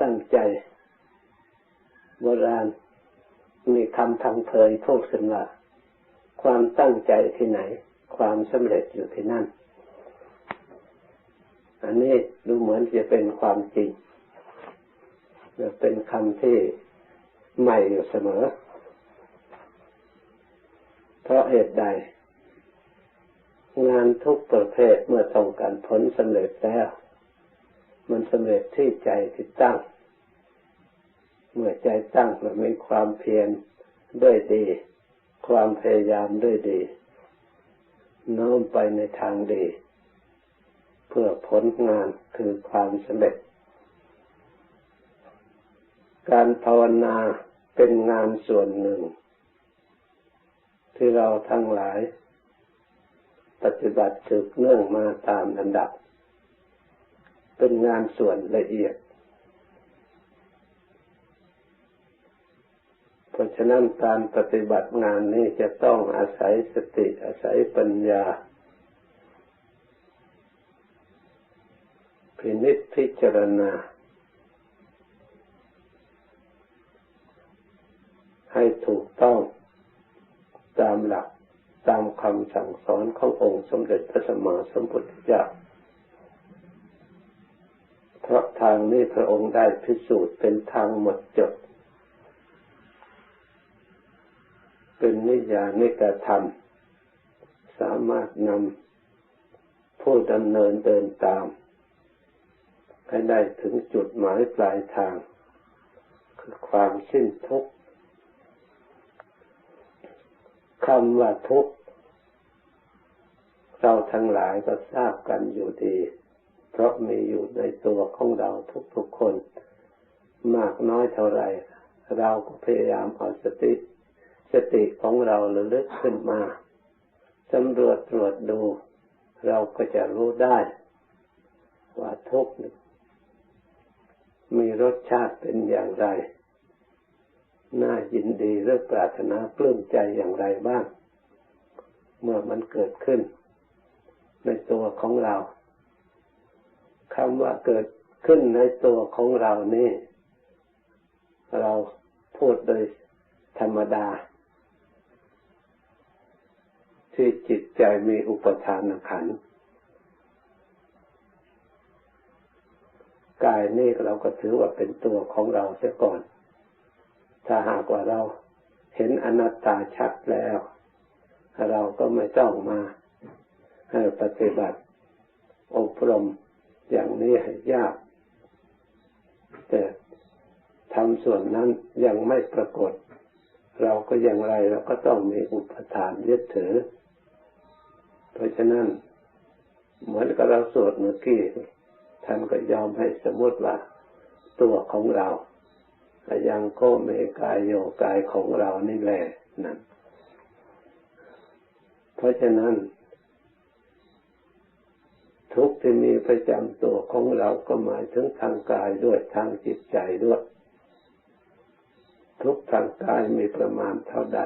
ตั้งใจโบราณมีคำทางเพยพูดกันว่าความตั้งใจที่ไหน ความสำเร็จอยู่ที่นั่น อันนี้ดูเหมือนจะเป็นความจริงจะเป็นคำที่ใหม่อยู่เสมอ เพราะเหตุใด งานทุกประเภทเมื่อต้องการผลสำเร็จแล้ว มันสำเร็จที่ใจที่ตั้ง เมื่อใจตั้งแล้วมีความเพียรด้วยดี ความพยายามด้วยดี โน้มไปในทางดี เพื่อผลงานคือความสำเร็จ การภาวนาเป็นงานส่วนหนึ่ง ที่เราทั้งหลาย ปฏิบัติสืบเนื่องมาตามลำดับ เป็นงานส่วนละเอียด เพราะฉะนั้นการปฏิบัติงานนี้จะต้องอาศัยสติอาศัยปัญญา พินิจพิจารณา ให้ถูกต้องตามหลักตามคำสั่งสอนขององค์สมเด็จพระสัมมาสัมพุทธเจ้า เพราะทางนี้พระองค์ได้พิสูจน์เป็นทางหมดจด เป็นนิยานิกธรรม สามารถนำผู้ดำเนินเดินตาม ให้ได้ถึงจุดหมายปลายทาง คือความสิ้นทุกข์คำว่าทุกข์เราทั้งหลายก็ทราบกันอยู่ดี เพราะมีอยู่ในตัวของเราทุกๆคน มากน้อยเท่าไรเราก็พยายามเอาสติ สติของเราระลึกขึ้นมาสำรวจตรวจดู เราก็จะรู้ได้ ว่าทุกข์มีรสชาติเป็นอย่างไร น่ายินดีหรือปรารถนาปลื้มใจอย่างไรบ้าง เมื่อมันเกิดขึ้น ในตัวของเรา คำว่าเกิดขึ้นในตัวของเรานี่ เราพูดโดยธรรมดา ที่จิตใจมีอุปทานขันกายนี่เราก็ถือว่าเป็นตัวของเราเสียก่อน ถ้าหากว่าเราเห็นอนัตตาชัดแล้ว เราก็ไม่ต้องมาปฏิบัติอบรม อย่างนี้ให้ยาก แต่ทำส่วนนั้นยังไม่ปรากฏ เราก็อย่างไรเราก็ต้องมีอุปทานยึดถือ เพราะฉะนั้น เหมือนกับเราสวดเมื่อกี้ท่านก็ยอมให้สมมติว่าตัวของเรายังโคเมกายโยกายของเรานี่แหละนั่นเพราะฉะนั้น ทุกข์ที่มีประจำตัวของเราก็หมายถึงทางกายด้วยทางจิตใจด้วย ทุกทางกายมีประมาณเท่าใด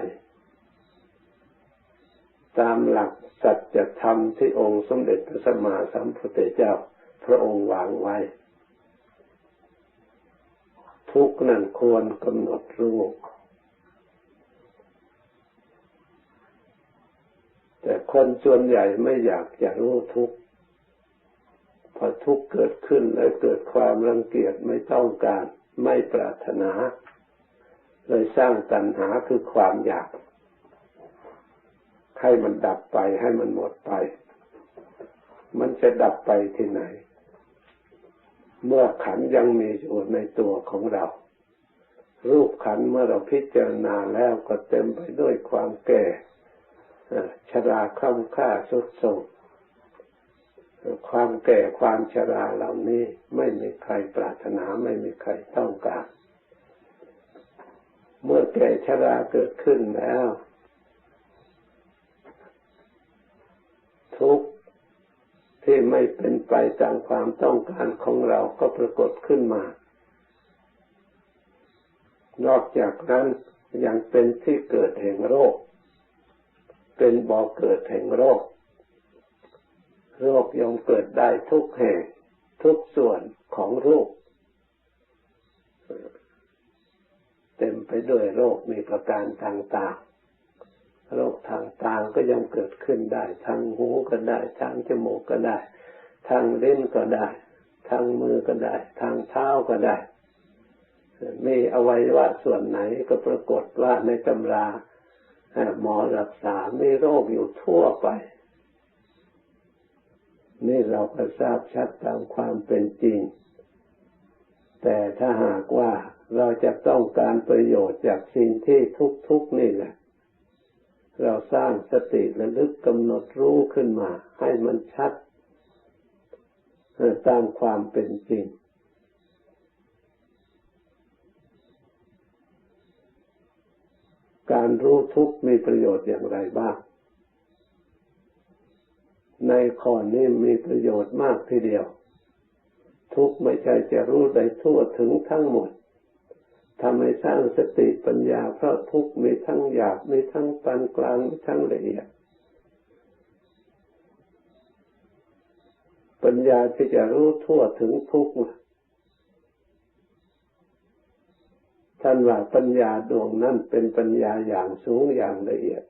ตามหลักสัจธรรมที่องค์สมเด็จพระสัมมาสัมพุทธเจ้า พระองค์วางไว้ ทุกนั้นควรกำหนดรู้แต่คนส่วนใหญ่ไม่อยากจะรู้ทุกข์ พอทุกข์เกิดขึ้นแล้วเกิดความรังเกียจไม่ต้องการ ไม่ปรารถนา เลยสร้างตัณหาคือความอยาก ให้มันดับไปให้มันหมดไป มันจะดับไปที่ไหน เมื่อขันยังมีอยู่ในตัวของเรา รูปขันเมื่อเราพิจารณาแล้วก็เต็มไปด้วยความแก่ชราคล่ำค่าสุดโทรม ความแก่ความชราเหล่านี้ไม่มีใครปรารถนาไม่มีใครต้องการ เมื่อแก่ชราเกิดขึ้นแล้ว ทุกข์ที่ไม่เป็นไปตามความต้องการของเราก็ปรากฏขึ้นมา นอกจากนั้นยังเป็นที่เกิดแห่งโรค เป็นบ่อเกิดแห่งโรค โรคยอมเกิดได้ทุกแห่งทุกส่วนของรูปด้วยโรคมีประการต่างๆ โรคทางตาก็ยังเกิดขึ้นได้ ทางหูก็ได้ ทางจมูกก็ได้ ทางเล่นก็ได้ ทางมือก็ได้ ทางเท้าก็ได้ มีอวัยวะส่วนไหนก็ปรากฏว่าในตำราหมอรักษา มีโรคอยู่ทั่วไป นี่เราก็ทราบชัดตามความเป็นจริง แต่ถ้าหากว่าเราจะต้องการประโยชน์จากสิ่งที่ทุกๆนี่แหละ เราสร้างสติระลึกกำหนดรู้ขึ้นมา ให้มันชัดตามความเป็นจริงการรู้ทุกมีประโยชน์อย่างไรบ้าง ในข้อนี้มีประโยชน์มากทีเดียว ทุกไม่ใช่จะรู้ได้ทั่วถึงทั้งหมดทำให้สร้างสติปัญญาเพราะทุกมีทั้งหยาบมีทั้งปานกลางมีทั้งละเอียดปัญญาที่จะรู้ทั่วถึงทุกข์ท่านว่าปัญญาดวงนั้นเป็นปัญญาอย่างสูงอย่างละเอียด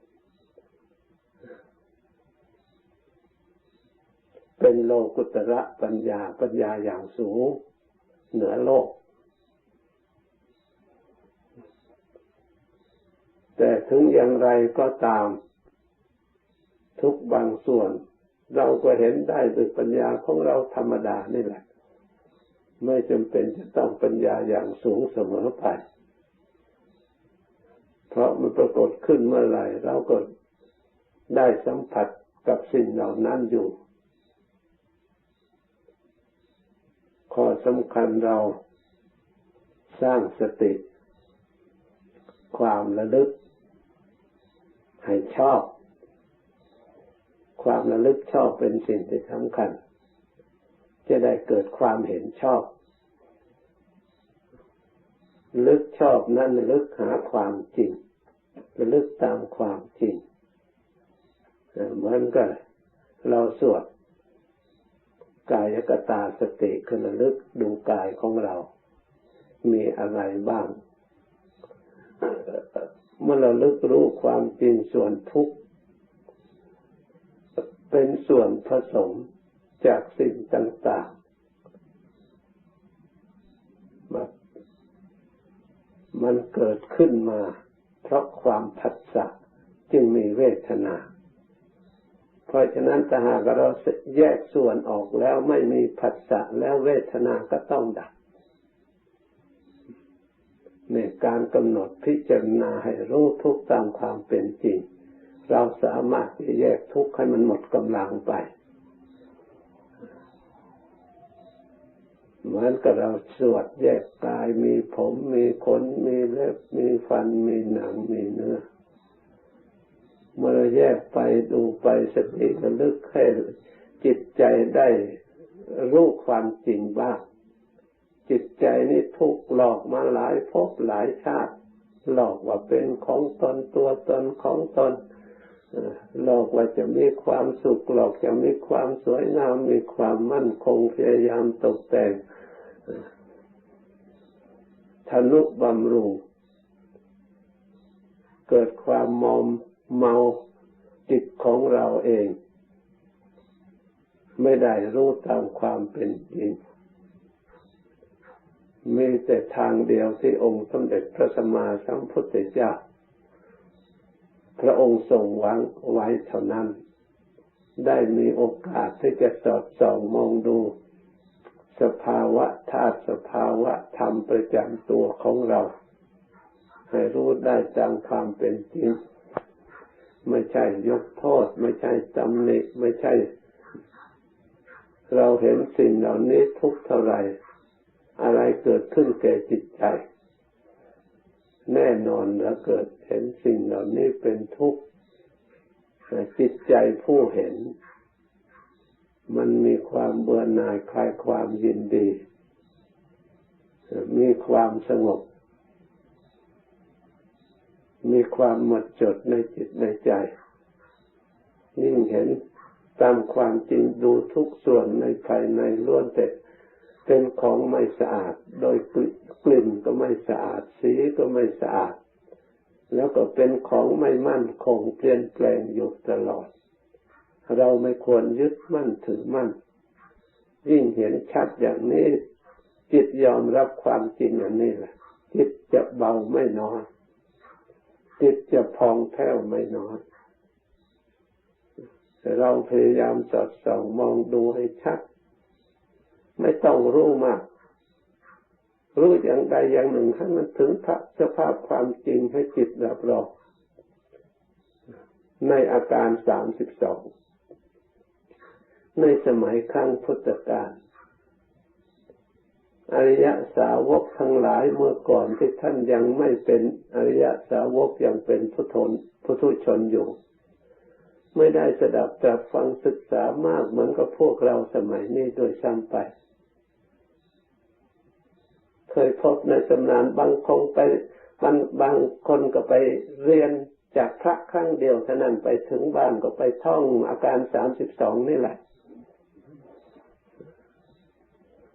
เป็นโลกุตระปัญญาปัญญาอย่างสูง เหนือโลก แต่ถึงอย่างไรก็ตาม ทุกบางส่วน เราก็เห็นได้ด้วยปัญญาของเราธรรมดานี่แหละ ไม่จำเป็นจะต้องปัญญาอย่างสูงเสมอไป เพราะมันปรากฏขึ้นเมื่อไหร่เราก็ได้สัมผัสกับสิ่งเหล่านั้นอยู่ ข้อสำคัญเราสร้างสติ ความระลึก ให้ชอบ ความระลึกชอบเป็นสิ่งที่สำคัญ จะได้เกิดความเห็นชอบ ลึกชอบนั้นลึกหาความจริงระลึกตามความจริงเหมือนกันเราสวด กายกตาสติคือระลึกดูกายของเรา มีอะไรบ้าง เมื่อเราลึกรู้ความจริงส่วนทุกข์เป็นส่วนผสมจากสิ่งต่างๆมามันเกิดขึ้นมา เพราะความผัสสะจึงมีเวทนา เพราะฉะนั้นถ้าหากเราแยกส่วนออกแล้วไม่มีผัสสะแล้วเวทนาก็ต้องดับในการกำหนดพิจารณาให้รู้ทุกตามความเป็นจริง เราสามารถจะแยกทุกข์ให้มันหมดกำลังไป เหมือนกับเราสวดแยกกายมีผมมีขนมีเล็บมีฟันมีหนังมีเนื้อ เมื่อเราแยกไปดูไปสติระลึกให้จิตใจได้รู้ความจริงบ้างจิตใจนี่ถูกหลอกมาหลายภพหลายชาติ หลอกว่าเป็นของตนตัวตนของตนโลอกว่าจะมีความสุขโลอกจะมีความสวยงามมีความมั่นคงพยายามตกแต่งทนุบำรุงเกิดความมอม เมาจิตของเราเอง ไม่ได้รู้ตามความเป็นจริงมีแต่ทางเดียวที่องค์สมเด็จพระสัมมาสัมพุทธเจ้า พระองค์ทรงวางไว้เท่านั้น ได้มีโอกาสที่จะสอดส่องมองดู สภาวะธาตุสภาวะธรรมประจำตัวของเรา ให้รู้ได้ตามความเป็นจริง ไม่ใช่ยกโทษ ไม่ใช่ตำหนิไม่ใช่ เราเห็นสิ่งเหล่านี้ทุกเท่าไรอะไรเกิดขึ้นแก่จิตใจ แน่นอนแล้วเกิดเห็นสิ่งเหล่านี้เป็นทุกข์จิตใจผู้เห็น มันมีความเบื่อหน่ายคลายความยินดี มีความสงบ มีความหมดจดในจิตในใจ ยิ่งเห็นตามความจริงดูทุกส่วนในภายในล้วนแต่เป็นของไม่สะอาด โดยกลิ่นก็ไม่ไม่สะอาด สีก็ไม่สะอาด แล้วก็เป็นของไม่มั่นคงเปลี่ยนแปลงอยู่ตลอด เราไม่ควรยึดมั่นถือมั่น ยิ่งเห็นชัดอย่างนี้ จิตยอมรับความจริงอย่างนี้แหละจิตจะเบาไม่น้อย จิตจะพองแผ้วไม่น้อยเราพยายามสอดส่องมองดูให้ชัด ไม่ต้องรู้มาก รู้อย่างใดอย่างหนึ่งให้มันถึงสภาพความจริงให้จิตรับรองในอาการสามสิบสองในสมัยครั้งพุทธกาล อริยสาวกทั้งหลายเมื่อก่อนที่ท่านยังไม่เป็นอริยสาวกยังเป็นพุทธพุทุชนอยู่ ไม่ได้สดับตรับฟังศึกษามากเหมือนกับพวกเราสมัยนี้โดยซ้ำไป เคยพบในสำนานบางคงไปบางบางคนก็ไปเรียนจากพระครั้งเดียวเท่านั้นไปถึงบ้านก็ไปท่องอาการสามสิบสองนี่แหละ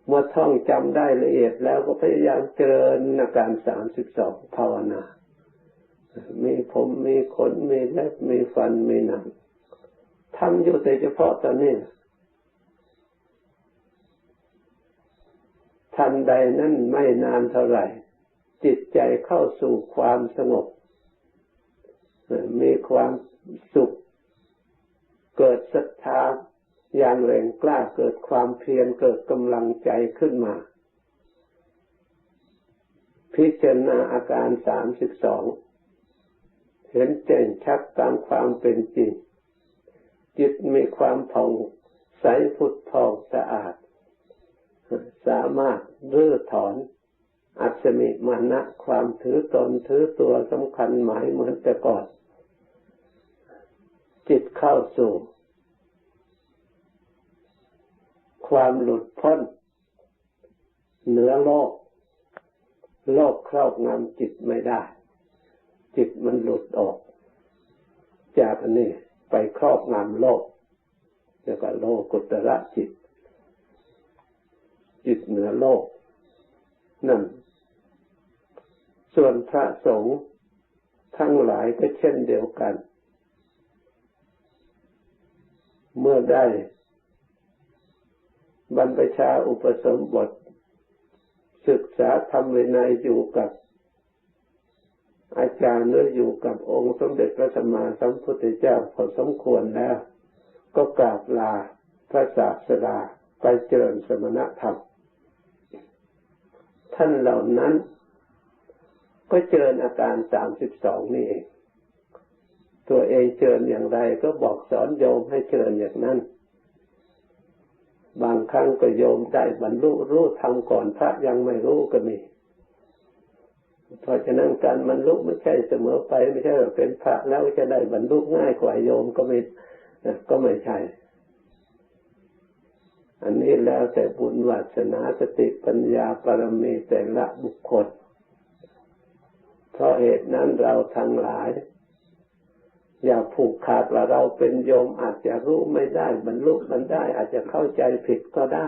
เมื่อท่องจำได้ละเอียดแล้วก็พยายามเจริญอาการสามสิบสองภาวนา มีผมมีขนมีเล็บมีฟันมีหนังทำอยู่แต่เฉพาะตอนนี้ทันใดนั้นไม่นานเท่าไหร่ จิตใจเข้าสู่ความสงบ มีความสุข เกิดศรัทธา อย่างแรงกล้าเกิดความเพียรเกิดกำลังใจขึ้นมา พิจารณาอาการสามสิบสองเห็นแจ้งชัดตามความเป็นจริง จิตมีความผ่องใสผุดผ่องสะอาด สามารถรื้อถอนอัศมิมานะความถือตนถือตัวสำคัญหมายเหมือนแต่ก่อน จิตเข้าสู่ ความหลุดพ้น เหนือโลก โลกครอบงำจิตไม่ได้ จิตมันหลุดออก จากอันนี้ไปครอบงำโลกเรียกว่าโลกุตระจิต จิตเหนือโลกนั่นส่วนพระสงฆ์ทั้งหลายก็เช่นเดียวกัน เมื่อได้ บรรพชาอุปสมบท ศึกษาธรรมวินัยอยู่กับ อาจารย์เนื้ออยู่กับองค์สมเด็จพระสัมมาสัมพุทธเจ้าพอสมควรแล้ว ก็กราบลาพระศาสดาไปเจริญสมณธรรม ท่านเหล่านั้นก็เจริญอาการสามสิบสองนี่เอง ตัวเองเจริญอย่างไรก็บอกสอนโยมให้เจริญอย่างนั้น บางครั้งก็โยมได้บรรลุรู้ทำก่อนพระยังไม่รู้ก็มี เพราะฉะนั้นการบรรลุไม่ใช่เสมอไปไม่ใช่เป็นพระแล้วจะได้บรรลุง่ายกว่าโยมก็ไม่ก็ไม่ใช่ อันนี้แล้วแต่บุญวัสนาสติปัญญาปรมีแต่ละบุคคล เพราะเหตุนั้นเราทั้งหลาย อย่าผูกขาดว่าเราเป็นโยมอาจจะรู้ไม่ได้บรรลุมันได้ อาจจะเข้าใจผิดก็ได้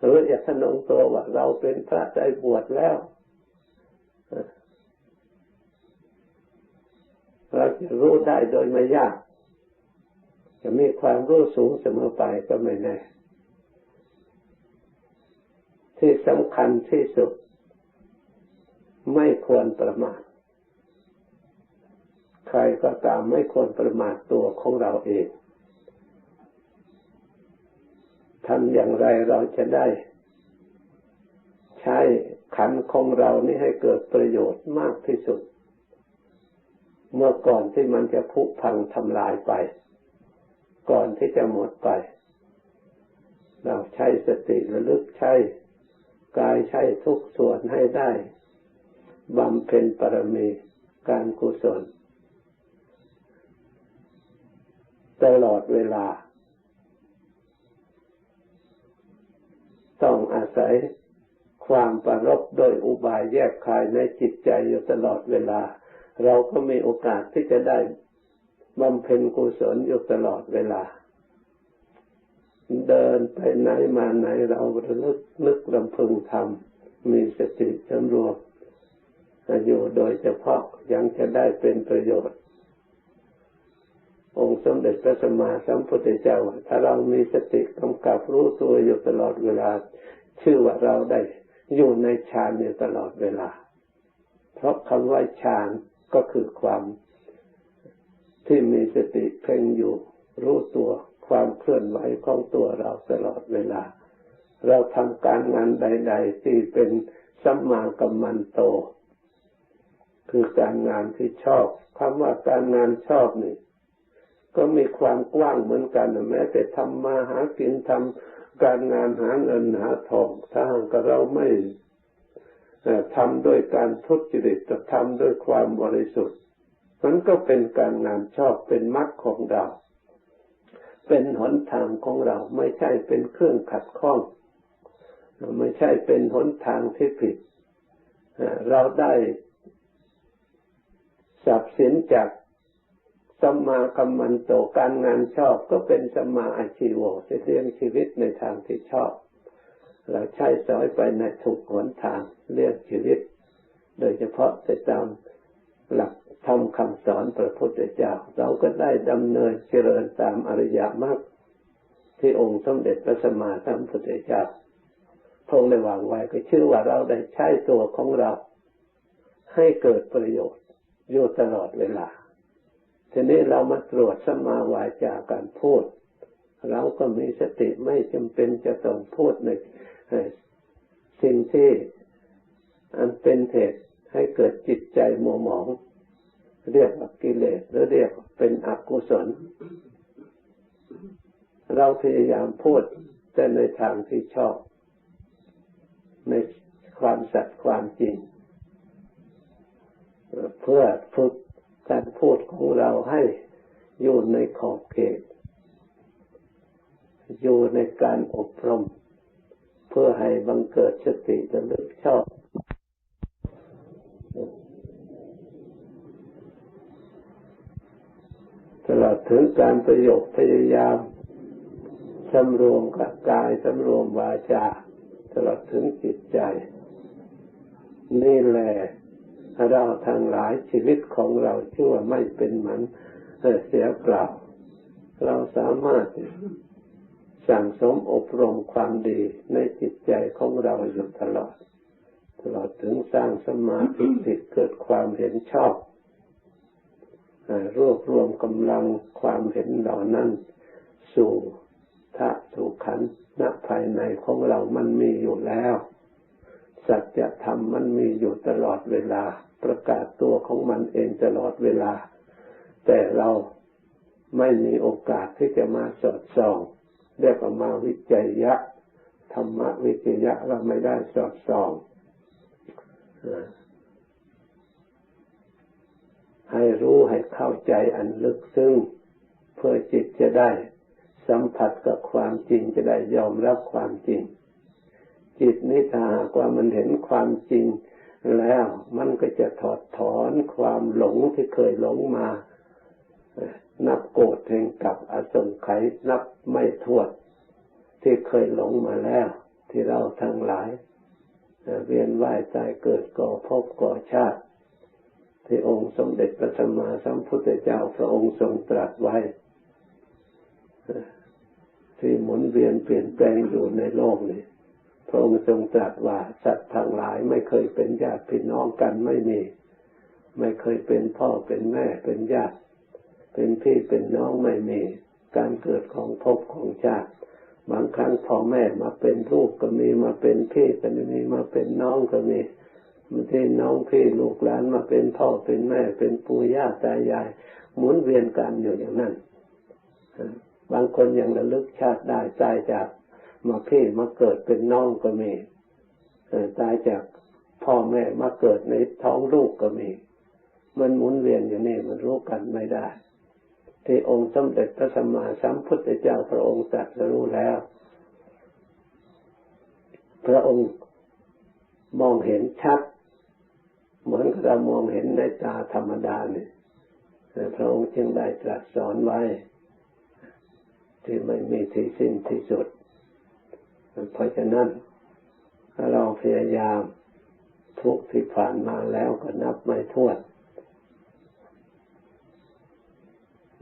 หรืออย่าสนองตัวว่าเราเป็นพระใจบวชแล้วเราจะรู้ได้โดยไม่ยาก จะมีความรู้สูงเสมอไปก็ไม่แน่ที่สำคัญที่สุด ไม่ควรประมาท ใครก็ตามไม่ควรประมาทตัวของเราเองทำอย่างไรเราจะได้ ใช้ขันของเรานี่ให้เกิดประโยชน์มากที่สุด เมื่อก่อนที่มันจะผุพังทำลายไป ก่อนที่จะหมดไป เราใช้สติระลึกใช้กายใช้ทุกส่วนให้ได้บำเพ็ญปรมีการกุศล ตลอดเวลา ต้องอาศัยความประรบโดยอุบายแยกคายในจิตใจอยู่ตลอดเวลา เราก็มีโอกาสที่จะได้บำเพ็ญกุศลอยู่ตลอดเวลา เดินไปไหนมาไหนเราระลึกนึกลำพึงทำมีสติสำรวมอยู่โดยเฉพาะยังจะได้เป็นประโยชน์ องค์สมเด็จพระสัมมาสัมพุทธเจ้าถ้าเรามีสติกำกับรู้ตัวอยู่ตลอดเวลา ชื่อว่าเราได้อยู่ในฌานอยู่ตลอดเวลา เพราะคำว่าฌานก็คือความที่มีสติเพ่งอยู่รู้ตัวความเคลื่อนไหวของตัวเราตลอดเวลา เราทำการงานใด ๆ ที่เป็นสัมมากัมมันโต คือการงานที่ชอบคำว่าการงานชอบนี่ ก็มีความกว้างเหมือนกันแม้แต่ทำมาหากินทำการงานหาเงินหาทองถ้าหากเราไม่ทำโดยการทุจริตจะทำโดยความบริสุทธิ์มันก็เป็นการงานชอบเป็นมรรคของเรา เป็นหนทางของเราไม่ใช่เป็นเครื่องขัดข้อง ไม่ใช่เป็นหนทางที่ผิดเราได้สับสินจาก สมากัมมันโตการงานชอบก็เป็นสมาอาชีวะเลี้ยงชีวิตในทางที่ชอบ เราใช้สอยไปในถูกหนทางเลี้ยงชีวิต โดยเฉพาะจะตามหลักทำคำสอนพระพุทธเจ้า เราก็ได้ดำเนินเจริญตามอริยมรรคที่องค์สมเด็จพระสัมมาสัมพุทธเจ้าพงได้วางไว้ก็ชื่อว่าเราได้ใช้ตัวของเรา ให้เกิดประโยชน์อยู่ตลอดเวลา ทีนี้เรามาตรวจสมาวาจาการพูด เราก็มีสติไม่จำเป็นจะต้องพูดในสิ่งที่อันเป็นเหตุให้เกิดจิตใจมัวหมอง เรียกว่ากิเลสหรือเรียกเป็นอกุศล เราพยายามพูดแต่ในทางที่ชอบ ในความสัตย์ความจริง เพื่อฝึก การพูดของเราให้อยู่ในขอบเขต อยู่ในการอบรม เพื่อให้บังเกิดสติระลึกชอบ ตลอดถึงการประโยชน์พยายามสำรวมกับกายสำรวมวาจา ตลอดถึงจิตใจ นี่แหละ เราทางหลายชีวิตของเราชั่วไม่เป็นเหมือนเสียเปล่า เราสามารถสั่งสมอบรมความดีในจิตใจของเราอยู่ตลอด ตลอดถึงสร้างสมาธิติเกิดความเห็นชอบรวบรวมกำลังความเห็นเหล่านั้น สู่ทะสู่ขันณภายในของเรามันมีอยู่แล้ว สัจธรรมมันมีอยู่ตลอดเวลา ประกาศตัวของมันเองตลอดเวลา แต่เราไม่มีโอกาสที่จะมาสอดส่องเรียกว่ามาวิจัยยะธรรมวิจัยยะเราไม่ได้สอดส่องให้รู้ให้เข้าใจอันลึกซึ้งเพื่อจิตจะได้ สัมผัสกับความจริงจะได้ยอมรับความจริง จิตนี้ถ้าหากว่ามันเห็นความจริงแล้วมันก็จะถอดถอนความหลงที่เคยหลงมา นับโกรธแห่งกับอสงไขยนับไม่ถ้วนที่เคยหลงมาแล้ว ที่เราทั้งหลาย เวียนว่ายตายเกิดก่อพบก่อชาติ ที่องค์สมเด็จพระสัมมาสัมพุทธเจ้าพระองค์ทรงตรัสไว้ ที่หมุนเวียนเปลี่ยนแปลงอยู่ในโลกนี้ ระองค์ทรงตรัสว่าสัตว์ทั้งหลายไม่เคยเป็นญาติพี่น้องกันไม่มี ไม่เคยเป็นพ่อเป็นแม่เป็นญาติ เป็นพี่เป็นน้องไม่มี การเกิดของภพของชาติบางครั้งพ่อแม่มาเป็นลูกก็มีมาเป็นพี่ก็มีมาเป็นน้องก็มีบางทีน้องพี่ลูกหลานมาเป็นพ่อเป็นแม่ เป็นปู่ย่าตายาย หมุนเวียนกันอยู่อย่างนั้นบางคนยังระลึกชาติได้ตายจาก มาเพ่มาเกิดเป็นน้องก็มีตายจากพ่อแม่มาเกิดในท้องลูกก็มี มันหมุนเวียนอยู่นี่มันรู้กันไม่ได้ ที่องค์สมเด็จพระสัมมาสัมพุทธเจ้าพระองค์ตรัสรู้แล้ว พระองค์มองเห็นชัด เหมือนเรามองเห็นในตาธรรมดาเนี่ยพระองค์จึงได้ตรัสสอนไว้ ที่ไม่มีที่สิ้นที่สุด เพราะฉะนั้นเราพยายามทุกที่ผ่านมาแล้วก็นับไม่ถ้วน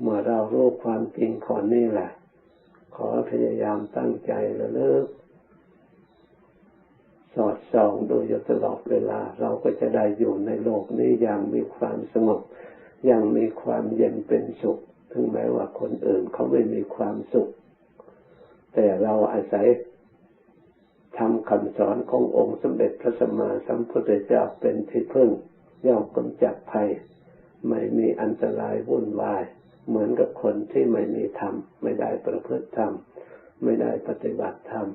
เมื่อเรารู้ความจริงขอนี่แหละ ขอพยายามตั้งใจระลึกสอดส่องดูอยู่ตลอดเวลา เราก็จะได้อยู่ในโลกนี้อย่างมีความสงบอย่างมีความเย็นเป็นสุข ถึงแม้ว่าคนอื่นเขาไม่มีความสุข แต่เราอาศัย ทำคำสอนขององค์สมเด็จพระสัมมาสัมพุทธเจ้าเป็นที่พึ่งย่อมกำจัดภัย ไม่มีอันตรายวุ่นวาย เหมือนกับคนที่ไม่มีธรรม ไม่ได้ประพฤติธรรม ไม่ได้ปฏิบัติธรรม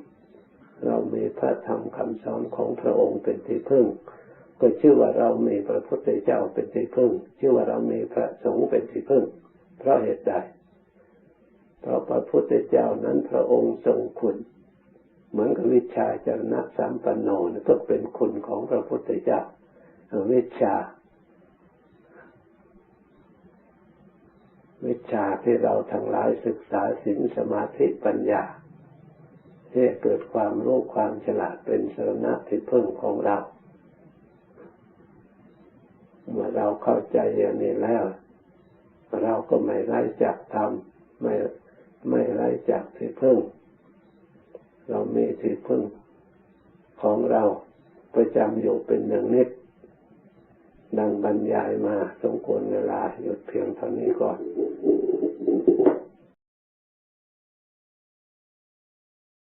เรามีพระธรรมคำสอนของพระองค์เป็นที่พึ่ง ก็ชื่อว่าเรามีพระพุทธเจ้าเป็นที่พึ่ง ชื่อว่าเรามีพระสงฆ์เป็นที่พึ่ง เพราะเหตุใด เพราะพระพุทธเจ้านั้นพระองค์ทรงคุณ เหมือนกับวิชาจารณะสามปันโนก็เป็นคุณของพระพุทธเจ้าวิชา วิชาที่เราทั้งหลายศึกษาศีลสมาธิปัญญาที่เกิดความรู้ความฉลาดเป็นสรณะที่พึ่งของเรา เมื่อเราเข้าใจอย่างนี้แล้ว เราก็ไม่ไร้จากธรรมไม่ไม่ไร้จากที่พึ่ง เรามีที่พึ่งของเราประจำอยู่เป็นหนึ่งนิด ดังบรรยายมาสมควรเวลาหยุดเพียงเท่านี้ก่อน